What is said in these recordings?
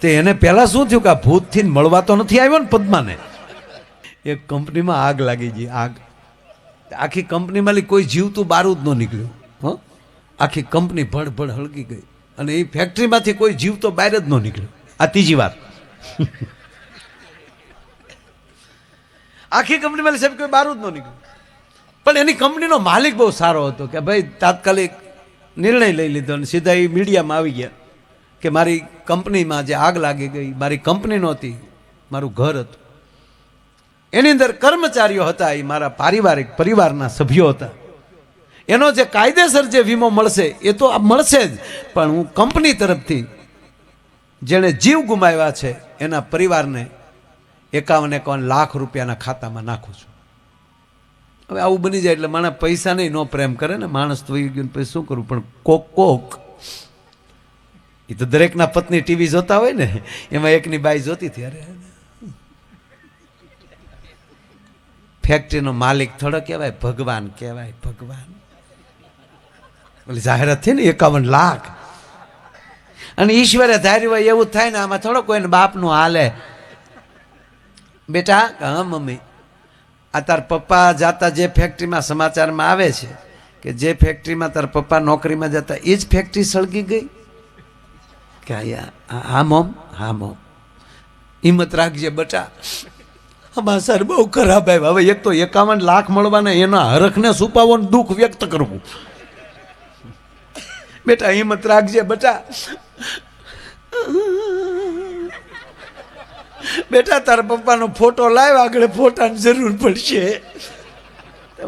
તે એને પહેલાં શું થયું કે આ ભૂતથી મળવા તો નથી આવ્યો ને પદ્માને? એક કંપનીમાં આગ લાગી ગઈ, આગ. આખી કંપનીમાં કોઈ જીવતું બારું જ ન નીકળ્યું, હં? આખી કંપની ભડ ભડ હળગી ગઈ અને એ ફેક્ટરીમાંથી કોઈ જીવતો બહાર જ ન નીકળ્યો. આ ત્રીજી વાર. આખી કંપનીમાંથી સાહેબ કોઈ બારું જ ન નીકળ્યું. પણ એની કંપનીનો માલિક બહુ સારો હતો કે ભાઈ તાત્કાલિક નિર્ણય લઈ લીધો અને સીધા એ મીડિયામાં આવી ગયા. કે મારી કંપનીમાં જે આગ લાગી ગઈ, મારી કંપની નહોતી, મારું ઘર હતું. એની અંદર કર્મચારીઓ હતા, એ મારા પારિવારિક પરિવારના સભ્યો હતા. એનો જે કાયદેસર જે વીમો મળશે, એ તો આ મળશે જ, પણ હું કંપની તરફથી જેણે જીવ ગુમાવ્યા છે, એના પરિવારને એકાવન એકાવન લાખ રૂપિયાના ખાતામાં નાખું છું. હવે આવું બની જાય એટલે માણસ પૈસા નહીં, નો પ્રેમ કરે ને, માણસ તો ગયું પછી શું કરવું પણ કોક કોક એ તો દરેકના પત્ની ટીવી જોતા હોય ને, એમાં એકની બાઈ જોતી હતી, અરે ફેક્ટરીનો માલિક થોડો કહેવાય, ભગવાન કહેવાય, ભગવાન. ઓલી જાહેરાત થઈ ને, એકાવન લાખ. અને ઈશ્વરે ધાર્યું હોય એવું થાય ને, આમાં થોડો કોઈને બાપનું હાલે. બેટા હા, મમ્મી. આ તાર પપ્પા જાતા જે ફેક્ટરીમાં સમાચારમાં આવે છે, કે જે ફેક્ટરીમાં તાર પપ્પા નોકરીમાં જતા એ જ ફેક્ટરી સળગી ગઈ? કે હા, મોમ હા મોમ હિંમત રાખજે બટા. આમાં સર બહુ ખરાબ આવ્યા હવે એક તો એકાવન લાખ મળવાના એના હરખને છુપાવો ને દુઃખ વ્યક્ત કરવું. બેટા હિંમત રાખજે બેટા. બેટા તારા પપ્પાનો ફોટો લાવ આગળ ફોટાની જરૂર પડશે.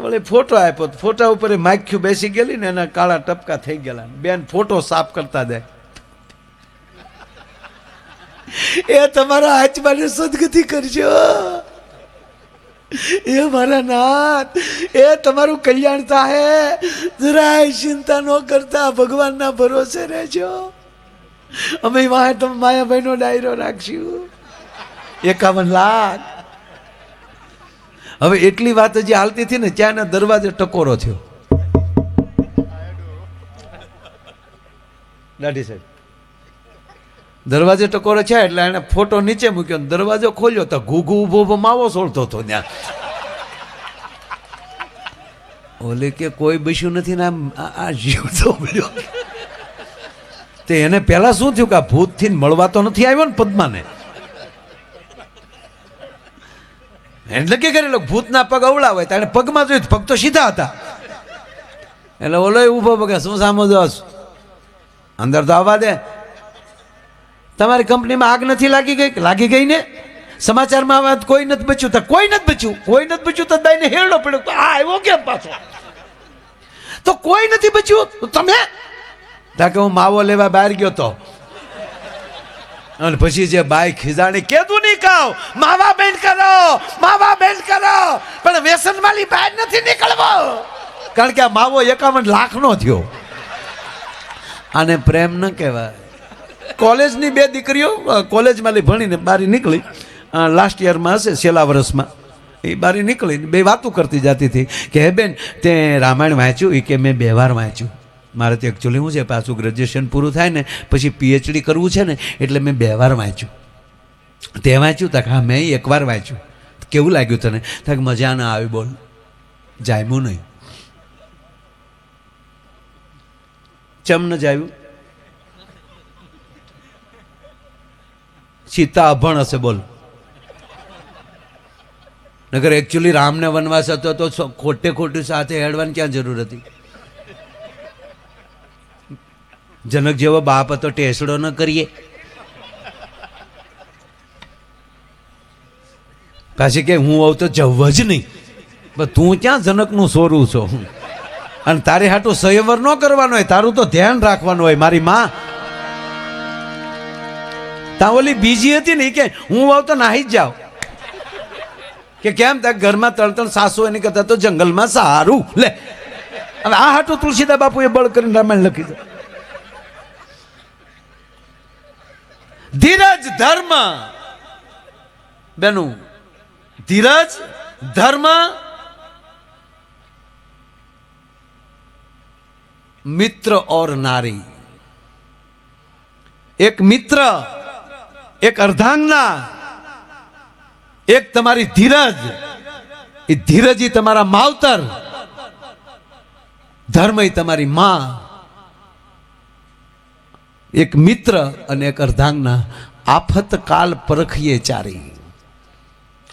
ભલે ફોટો આપ્યો. ફોટા ઉપર માખ્યું બેસી ગયેલી ને એના કાળા ટપકા થઈ ગયેલા. બેન ફોટો સાફ કરતા જાય એ તમારા આત્માને સદગતિ કરજો. એ મારા નાથ, એ તમારું કલ્યાણ થાય. જરાય ચિંતા ન કરતા, ભગવાનના ભરોસે રહેજો. અમે વાહ તમે માયાભાઈનો ડાયરો રાખશું. એકાવન લાખ. હવે એટલી વાત હજી હાલતી હતી ને, ત્યાંના દરવાજે ટકોરો થયો. દાઢી સાહેબ. દરવાજે ટકોરે છે એટલે એને ફોટો નીચે મૂક્યો ને દરવાજો ખોલ્યો તો ઘૂઘુ ઊભો ઊભો માવો સોળતો હતો ત્યાં. ઓલે કે કોઈ બસ્યું નથી ને આ- જીવતો મળ્યો તે એને પહેલા શું થયું કે આ ભૂતથી મળવા તો નથી આવ્યો ને પદ્માને? એટલે કે કરેલો ભૂતના પગ અવળા હોય તાણે પગમાં જોયું પગ તો સીધા હતા. એટલે ઓલો ઊભો પગે, શું સામો જોશ અંદર તો આવવા દે. તમારી કંપનીમાં આગ નથી લાગી ગઈ? લાગી ગઈ ને? સમાચારમાં કોઈ નથી બચ્યું. તો કોઈ નથી બચ્યું? કોઈ નથી બચ્યું તો દાઈને હેરડો પડ્યો. આ આવ્યો કેમ પાછો? તો કોઈ નથી બચ્યું? તો તમે? તા કે હું માવો લેવા બહાર ગયો તો. અને પછી જે બાઈ ખીજાણી કેદું નહીં કહો, માવા બેન કરો, માવા બેન કરો. પણ વ્યસન માલી બહાર નથી નીકળવો. કારણ કે આ માવો એકાવન લાખનો થયો. આને પ્રેમ ન કહેવાય. કોલેજની બે દીકરીઓ કોલેજમાંથી કોલેજમાં ભણીને બારી નીકળી. લાસ્ટ યરમાં હશે, છેલ્લા વર્ષમાં. એ બારી નીકળી બે વાતો કરતી જતી હતી કે, હે બેન, તે રામાયણ વાંચ્યું? એ કે, મેં બે વાર વાંચ્યું. મારે તો એકચ્યુઅલી શું છે, પાછું ગ્રેજ્યુએશન પૂરું થાય ને, પછી પીએચડી કરવું છે ને, એટલે મેં બે વાર વાંચ્યું. તે વાંચ્યું તક હા, મેં એકવાર વાંચ્યું. કેવું લાગ્યું તને? તક મજા ના આવી, બોલ. જામ્યું નહીં. ચમ ન જાયું સીતા અભણ હશે, બોલ. નગર એકચ્યુઅલી રામને વનવાસ હતો તો ખોટે ખોટું સાથે હેડવાની ક્યાં જરૂર હતી? જનક જેવો બાપ હતો, ટેસડો ન કરીએ. પાછી કે હું આવું તો જવ જ નહીં. પણ તું ક્યાં જનકનું સોરું છો? અને તારે હાટું સંયવર ન કરવાનો હોય, તારું તો ધ્યાન રાખવાનું હોય, મારી માં. તા ઓલી બીજી હતી ને એ કે, હું આવ તો નાહી જ જાઉં. કે કેમ? ત્યાં ઘરમાં ત્રણ સાસુ એની કરતા તો જંગલમાં સારું. લે, હવે આ હાટું તુલસીદા બાપુએ બળ કરીને રામાયણ લખી દે ધીરજ ધર્મ. બેનું, ધીરજ ધર્મ મિત્ર ઓર નારી. એક મિત્ર એક અર્ધાંગના, એક તમારી ધીરજ. એ ધીરજ એ તમારા માવતર. ધર્મ એ તમારી માં. એક મિત્ર અને એક અર્ધાંગના. આફત કાલ પરખીએ ચારી.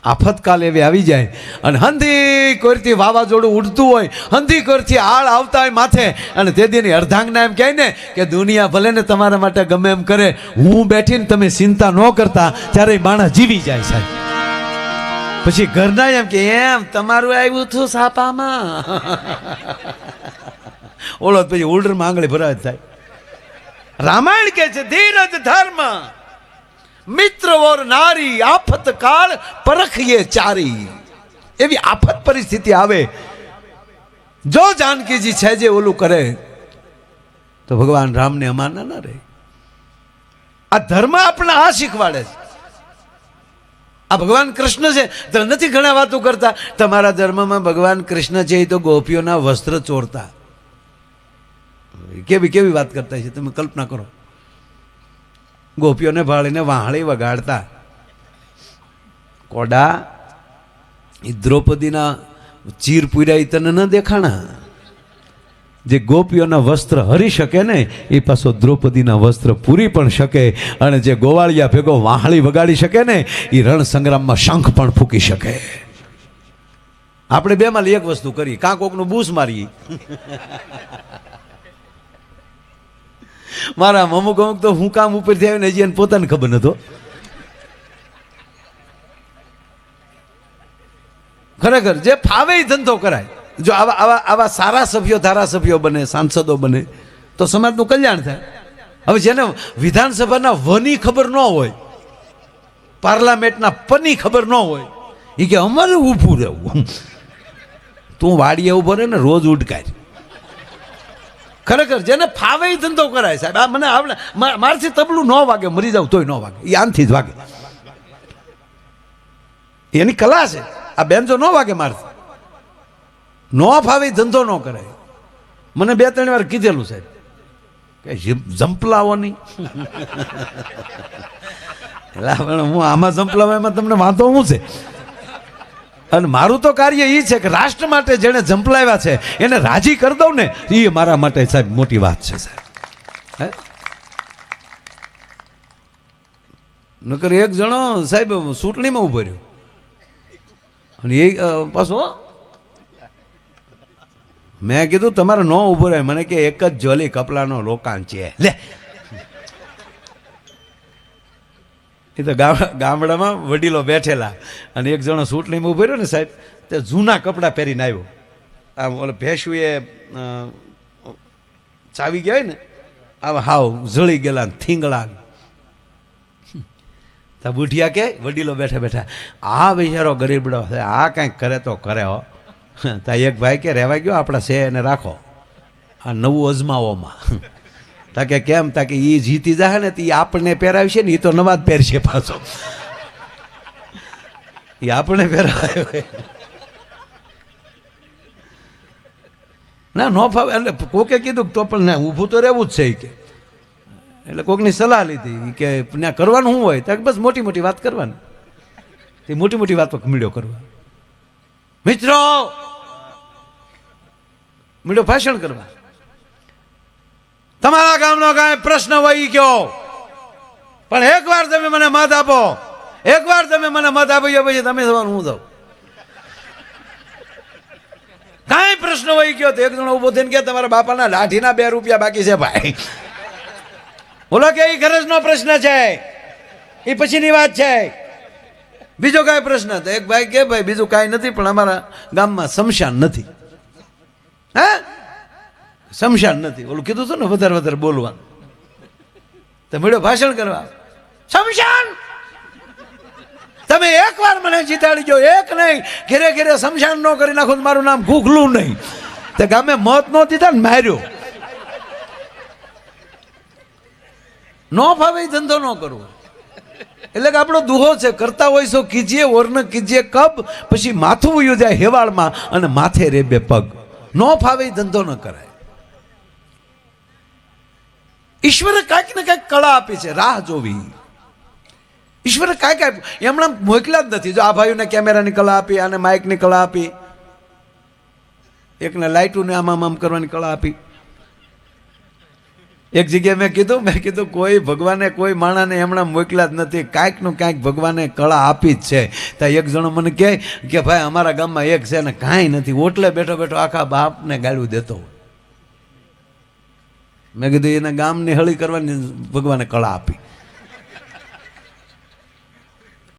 આફત કાલ એવી આવી જાય. અને હંધી કોરથી વાવાઝોડું ઉડતું હોય, હંધી કોરથી આળ આવતા હોય માથે. અને તે દીની અર્ધાંગના એમ કહે ને કે દુનિયા ભલે ને તમારા માટે ગમે એમ કરે, હું બેઠીને તમે ચિંતા ન કરતા ત્યારે માણસ જીવી જાય સાહેબ. પછી ઘરના એમ કે, એમ, તમારું આવ્યું હતું સાપામાં. ઓળો પછી ઉલ્ડરમાં આંગળી ભરાય થાય. રામાયણ કે છે, ધીરજ ધર્મ. મિત્ર ઓર નારી, આફત કાળ પરખીએ ચારી. એવી આફત પરિસ્થિતિ આવે. જો જાનકીજી છે જે ઓલું કરે, તો ભગવાન રામને અમાના ના રહે. આ ધર્મ આપણે આ શીખવાડે છે. આ ભગવાન કૃષ્ણ છે તો નથી ઘણા વાતો કરતા. તમારા ધર્મમાં ભગવાન કૃષ્ણ છે, એ તો ગોપીઓના વસ્ત્ર ચોરતા. કેવી કેવી વાત કરતા છે, તમે કલ્પના કરો. ગોપીઓને ભાળીને વાહળી વગાડતા. કોડા, એ દ્રૌપદીના ચીર પૂર્યા તને ન દેખાણા? જે ગોપીઓના વસ્ત્ર હરી શકે ને, એ પાછો દ્રૌપદીના વસ્ત્ર પૂરી પણ શકે અને જે ગોવાળિયા ભેગો વાહળી વગાડી શકે ને, એ રણ સંગ્રામમાં શંખ પણ ફૂંકી શકે. આપણે બેમાં એક વસ્તુ કરી, કાં કોકનું બૂસ મારીએ? મારા અમુક અમુક તો હું કામ ઉપરથી આવીને હજી એને પોતાને ખબર નતો ખરેખર, જે ફાવે ધંધો કરાય. જો આવા આવા આવા સારા સભ્યો ધારાસભ્યો બને, સાંસદો બને, તો સમાજનું કલ્યાણ થાય. હવે જેને વિધાનસભાના વની ખબર ન હોય, પાર્લામેન્ટના પની ખબર ન હોય એ કે અમારે ઊભું રહેવું. તું વાડીએ ઊભો રહે ને રોજ ઉડકાય. ખરેખર જેને ફાવે ધંધો કરાય સાહેબ. આ મને આવડે મારથી તબલું ન વાગે, મરી જાવ તોય ન વાગે. એ આનથી જ વાગે. એની કલા છે. આ બેન જો ન વાગે મારથી. ન ફાવે ધંધો ન કરાય. મને બે, ત્રણ વાર કીધેલું સાહેબ. કે નહીં. એટલે પણ હું આમાં જંપલાવામાં તમને વાંધો શું છે? અને મારું તો કાર્ય એ છે કે રાષ્ટ્ર માટે જેણે જંપલાવ્યા છે, એને રાજી કરી દઉં ને એ મારા માટે સાહેબ મોટી વાત છે, સાહેબ. નકર એક જણો સાહેબ ચૂંટણીમાં ઊભો રહ્યો. અને એ પાછો? મેં કીધું, તમારે ન ઊભો રહે. મને કે, એક જ જોલી કપડાનો રોકાણ છે. લે એ તો ગામ- ગામડામાં વડીલો બેઠેલા. અને એક જણો ચૂંટણીમાં ઊભો રહ્યો ને સાહેબ, તે જૂના કપડાં પહેરીને આવ્યો. આમ ઓલો ભેંસું એ ચાવી ગયા ને આવા હાવ જળી ગયેલા થીંગળા તા બુઢિયા કે, વડીલો બેઠા બેઠા, આ બિચારો ગરીબડો છે, આ કાંઈક કરે તો કરે હો. તા એક ભાઈ કે, રહેવા ગયો, આપણા છે એને રાખો. આ નવું અજમાઓમાં તા કે કેમ? તાકે એ જીતી જાય ને તો એ આપણને પહેરાવશે ને એ તો નવા જ પહેરશે પાછો. એ આપણને પહેરાવ્યો ના, નો ફાવે. એટલે કોકે કીધું તો પણ ના, ઊભું તો રહેવું જ છે કે. એટલે કોકની સલાહ લીધી. કે ત્યાં કરવાનું શું હોય? ત્યાં બસ મોટી મોટી વાત કરવાની. તે મોટી મોટી વાતો મીડિયો કરવા. મિત્રો! મીડિયો ભાષણ કરવા. તમારા ગામનો કાંઈ પ્રશ્ન હોય ગયો. પણ એકવાર તમે મને મત આપો, એકવાર તમે મને મત આપી ગયો પછી તમે થવાનું હું જાઉં? કાંઈ પ્રશ્ન હોય ગયો તો એક જણો ઊભો થઈને કે તમારા બાપાના લાઠીના બે રૂપિયા બાકી છે ભાઈ. બોલો કે એ ગરજનો પ્રશ્ન છે. એ પછીની વાત છે. બીજો કાંઈ પ્રશ્ન તો એક ભાઈ કે, ભાઈ, બીજું કાંઈ નથી, પણ અમારા ગામમાં શમશાન નથી. હે? શમશાન નથી. ઓલું કીધું હતું ને, વધારે વધારે બોલવાનું. તો મળ્યો ભાષણ કરવા. શમશાન તમે એકવાર મને જીતાડી જો એક નહીં. ઘેરે ઘેરે શમશાન ન કરી નાખો મારું નામ ઘૂઘલું નહીં. તે ગામે મોત ન દીધા ને માર્યો. ન ફાવે ધંધો ન કરવો. એટલે કે આપણો દુહો છે, કરતા હોય so કીજીએ ઓર્ન કીજીએ કબ, પછી માથું વયું હેવાળમાં અને માથે રેબે પગ. ન ફાવે ધંધો ન કરાય. ઈશ્વરે કાંઈક ને કાંઈક કળા આપી છે, રાહ જોવી. ઈશ્વરે કાંઈ કાંઈ એમણે મોકલ્યા જ નથી. જો આ ભાઈઓને કેમેરાની કળા આપી, આને માઇકની કળા આપી, એકને લાઇટોને આમ આમ કરવાની કળા આપી. એક જગ્યાએ મેં કીધું મેં કીધું, કોઈ ભગવાને, કોઈ માણાને એમણે મોકલ્યા જ નથી. કાંઈકનું કાંઈક ભગવાને કળા આપી જ છે. ત્યાં એક જણો મને કહે કે, ભાઈ, અમારા ગામમાં એક છે ને કાંઈ નથી. ઓટલે બેઠો બેઠો આખા બાપને ગાળું દેતો હોય. મેં કીધું એને ગામની હળી કરવાની ભગવાને કળા આપી.